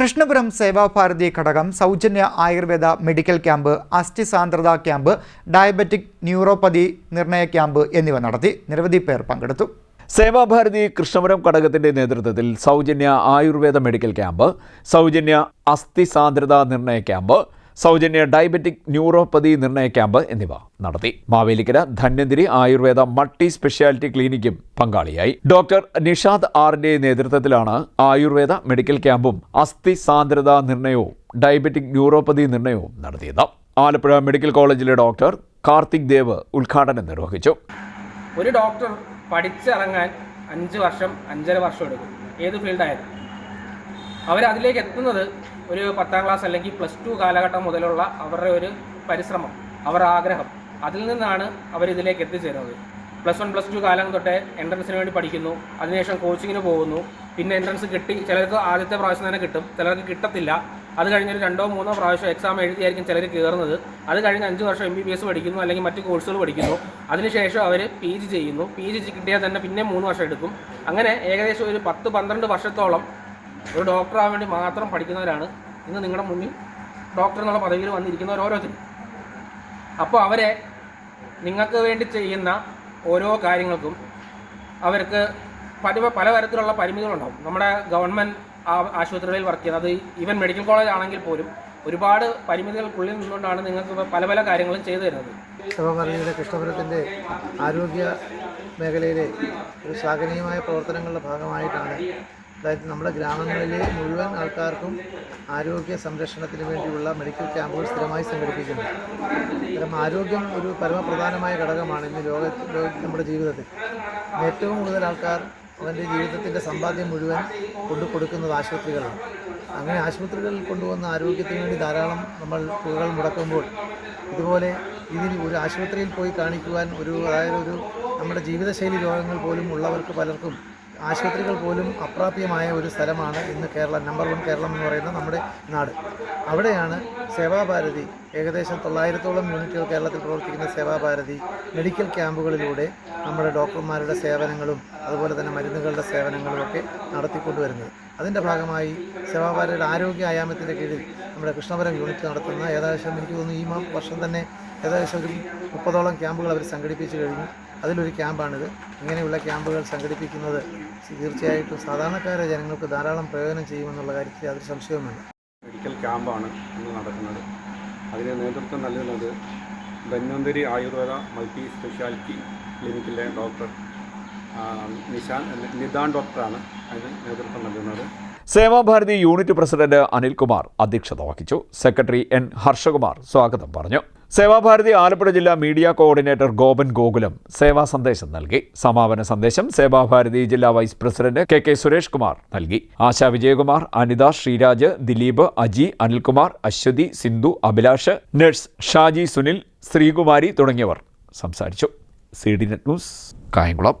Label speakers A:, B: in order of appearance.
A: കൃഷ്ണപുരം സേവാഭാരതി ഘടകം സൗജന്യ Ayurveda medical camp അസ്ഥി സാന്ദ്രത ക്യാമ്പ് ഡയബറ്റിക് ന്യൂറോപ്പതി നിർണയ ക്യാമ്പ് എന്നിവ നടത്തി നിരവധി പേർ പങ്കെടുത്തു.
B: സേവാഭാരതി കൃഷ്ണപുരം ഘടകത്തിന്റെ നേതൃത്വത്തിൽ സൗജന്യ ആയുർവേദ മെഡിക്കൽ ക്യാമ്പ് സൗജന്യ അസ്ഥി സാന്ദ്രത നിർണയ ക്യാമ്പ് സൗജന്യ ഡയബറ്റിക് ന്യൂറോപ്പതി നിർണയ ക്യാമ്പ് എന്നിവ നടത്തി. മാവേലിക്കര ധന്വന്തിരി ആയുർവേദ മൾട്ടി സ്പെഷ്യാലിറ്റി ക്ലിനിക്കും പങ്കാളിയായി. ഡോക്ടർ നിഷാദ് ആറിന്റെ നേതൃത്വത്തിലാണ് ആയുർവേദ മെഡിക്കൽ ക്യാമ്പും അസ്ഥി സാന്ദ്രത നിർണയവും ഡയബറ്റിക് ന്യൂറോപ്പതി നിർണയവും നടത്തിയത്. ആലപ്പുഴ മെഡിക്കൽ കോളേജിലെ ഡോക്ടർ കാർത്തിക് ദേവ് ഉദ്ഘാടനം നിർവഹിച്ചു.
C: ഒരു ഡോക്ടർ പഠിച്ചിറങ്ങാൻ അഞ്ച് വർഷം അഞ്ചര വർഷം എടുക്കും. ഏത് ഫീൽഡായാലും. അവരതിലേക്ക് എത്തുന്നത് ഒരു പത്താം ക്ലാസ് അല്ലെങ്കിൽ പ്ലസ് ടു കാലഘട്ടം മുതലുള്ള അവരുടെ ഒരു പരിശ്രമം അവരുടെ ആഗ്രഹം. അതിൽ നിന്നാണ് അവരിതിലേക്ക് എത്തിച്ചേരുന്നത്. പ്ലസ് വൺ പ്ലസ് ടു കാലം തൊട്ടേ എൻട്രൻസിന് വേണ്ടി പഠിക്കുന്നു. അതിനുശേഷം കോച്ചിങ്ങിന് പോകുന്നു. പിന്നെ എൻട്രൻസ് കിട്ടി. ചിലർക്ക് ആദ്യത്തെ പ്രാവശ്യം തന്നെ കിട്ടും. ചിലർക്ക് കിട്ടത്തില്ല. അത് കഴിഞ്ഞൊരു രണ്ടോ മൂന്നോ പ്രാവശ്യം എക്സാം എഴുതിയായിരിക്കും ചിലർ കയറുന്നത് അത് കഴിഞ്ഞ് അഞ്ച് വർഷം എം ബി ബി എസ് പഠിക്കുന്നു അല്ലെങ്കിൽ മറ്റ് കോഴ്സുകൾ പഠിക്കുന്നു. അതിനുശേഷം അവർ പി ജി ചെയ്യുന്നു. പി ജി കിട്ടിയാൽ തന്നെ പിന്നെ മൂന്ന് വർഷം എടുക്കും. അങ്ങനെ ഏകദേശം ഒരു പത്ത് പന്ത്രണ്ട് വർഷത്തോളം ഒരു ഡോക്ടറാകാൻ വേണ്ടി മാത്രം പഠിക്കുന്നവരാണ്. ഇന്ന് നിങ്ങളുടെ മുന്നിൽ ഡോക്ടർ എന്നുള്ള പദവിയിൽ വന്നിരിക്കുന്നവർ ഓരോരുത്തരും. അപ്പോൾ അവരെ നിങ്ങൾക്ക് വേണ്ടി ചെയ്യുന്ന ഓരോ കാര്യങ്ങൾക്കും അവർക്ക് പല പലതരത്തിലുള്ള പരിമിതികളുണ്ടാവും. നമ്മുടെ ഗവൺമെന്റ് ആശുപത്രികളിൽ വർക്ക് ചെയ്യുന്നത് ഈവൻ മെഡിക്കൽ കോളേജ് ആണെങ്കിൽ പോലും ഒരുപാട് പരിമിതികൾക്കുള്ളിൽ നിന്നുകൊണ്ടാണ് നിങ്ങൾക്ക് പല പല കാര്യങ്ങളും ചെയ്തു തരുന്നത്.
D: ശിവഭരണിയുടെ കൃഷ്ണപുരത്തിന്റെ ആരോഗ്യ മേഖലയിലെ ഒരു ശ്ലാഘനീയമായ പ്രവർത്തനങ്ങളുടെ ഭാഗമായിട്ടാണ് അതായത് നമ്മുടെ ഗ്രാമങ്ങളിലെ മുഴുവൻ ആൾക്കാർക്കും ആരോഗ്യ സംരക്ഷണത്തിന് വേണ്ടിയുള്ള മെഡിക്കൽ ക്യാമ്പുകൾ സ്ഥിരമായി സംഘടിപ്പിക്കുന്നു. കാരണം ആരോഗ്യം ഒരു പരമപ്രധാനമായ ഘടകമാണ് ഇന്ന് ലോക നമ്മുടെ ജീവിതത്തിൽ. ഏറ്റവും കൂടുതൽ ആൾക്കാർ അവന്റെ ജീവിതത്തിന്റെ സമ്പാദ്യം മുഴുവൻ കൊണ്ടു കൊടുക്കുന്നത് ആശുപത്രികളാണ്. അങ്ങനെ ആശുപത്രികളിൽ കൊണ്ടുവന്ന ആരോഗ്യത്തിന് വേണ്ടി ധാരാളം നമ്മൾ തുകകൾ മുടക്കുമ്പോൾ ഇതുപോലെ ഇതിൽ ഒരു ആശുപത്രിയിൽ പോയി കാണിക്കുവാൻ ഒരു അതായത് ഒരു നമ്മുടെ ജീവിതശൈലി രോഗങ്ങൾ പോലും ഉള്ളവർക്ക് പലർക്കും ആശുപത്രികൾ പോലും അപ്രാപ്യമായ ഒരു സ്ഥലമാണ് ഇന്ന് കേരളം നമ്പർ വൺ കേരളം എന്ന് പറയുന്ന നമ്മുടെ നാട്. അവിടെയാണ് സേവാഭാരതി ഏകദേശം തൊള്ളായിരത്തോളം യൂണിറ്റുകൾ കേരളത്തിൽ പ്രവർത്തിക്കുന്ന സേവാഭാരതി മെഡിക്കൽ ക്യാമ്പുകളിലൂടെ നമ്മുടെ ഡോക്ടർമാരുടെ സേവനങ്ങളും അതുപോലെ തന്നെ മരുന്നുകളുടെ സേവനങ്ങളും ഒക്കെ നടത്തിക്കൊണ്ടുവരുന്നത്. അതിന്റെ ഭാഗമായി സേവാഭാരതിയുടെ ആരോഗ്യ ആയാമത്തിന്റെ കീഴിൽ നമ്മുടെ കൃഷ്ണപുരം യൂണിറ്റ് നടത്തുന്ന ഏകദേശം എനിക്ക് തോന്നുന്നു ഈ വർഷം തന്നെ ഏകദേശം ഒരു മുപ്പതോളം ക്യാമ്പുകൾ അവർ സംഘടിപ്പിച്ചു കഴിഞ്ഞു. അതിലൊരു ക്യാമ്പാണിത്. ഇങ്ങനെയുള്ള ക്യാമ്പുകൾ സംഘടിപ്പിക്കുന്നത് തീർച്ചയായിട്ടും സാധാരണക്കാരെ ജനങ്ങൾക്ക് ധാരാളം പ്രയോജനം ചെയ്യുമെന്നുള്ള കാര്യത്തിൽ അതിൽ സംശയവുമില്ല.
E: മെഡിക്കൽ ക്യാമ്പാണ് ഇന്ന് നടക്കുന്നത്. അതിന് നേതൃത്വം നൽകുന്നത് ധന്വന്തരി ആയുർവേദ മൾട്ടി സ്പെഷ്യാലിറ്റി ക്ലിനിക്കിലെ ഡോക്ടർ നിശാൻ നിദാൻ ഡോക്ടറാണ് അതിന് നേതൃത്വം നൽകുന്നത്.
B: സേവാഭാരതി യൂണിറ്റ് പ്രസിഡന്റ് അനിൽകുമാർ അധ്യക്ഷത വഹിച്ചു. സെക്രട്ടറി എൻ ഹർഷകുമാർ സ്വാഗതം പറഞ്ഞു. സേവാഭാരതി ആലപ്പുഴ ജില്ലാ മീഡിയ കോർഡിനേറ്റർ ഗോപൻ ഗോകുലം സേവാ സന്ദേശം നൽകി. സമാപന സന്ദേശം സേവാഭാരതി ജില്ലാ vice president K K Suresh Kumar നൽകി. ആശാ വിജയകുമാർ അനിത ശ്രീരാജ് ദിലീപ് അജി അനിൽകുമാർ അശ്വതി സിന്ധു അഭിലാഷ് നഴ്സ് ഷാജി സുനിൽ ശ്രീകുമാരി തുടങ്ങിയവർ സംസാരിച്ചു. C D Net News Kayamkulam.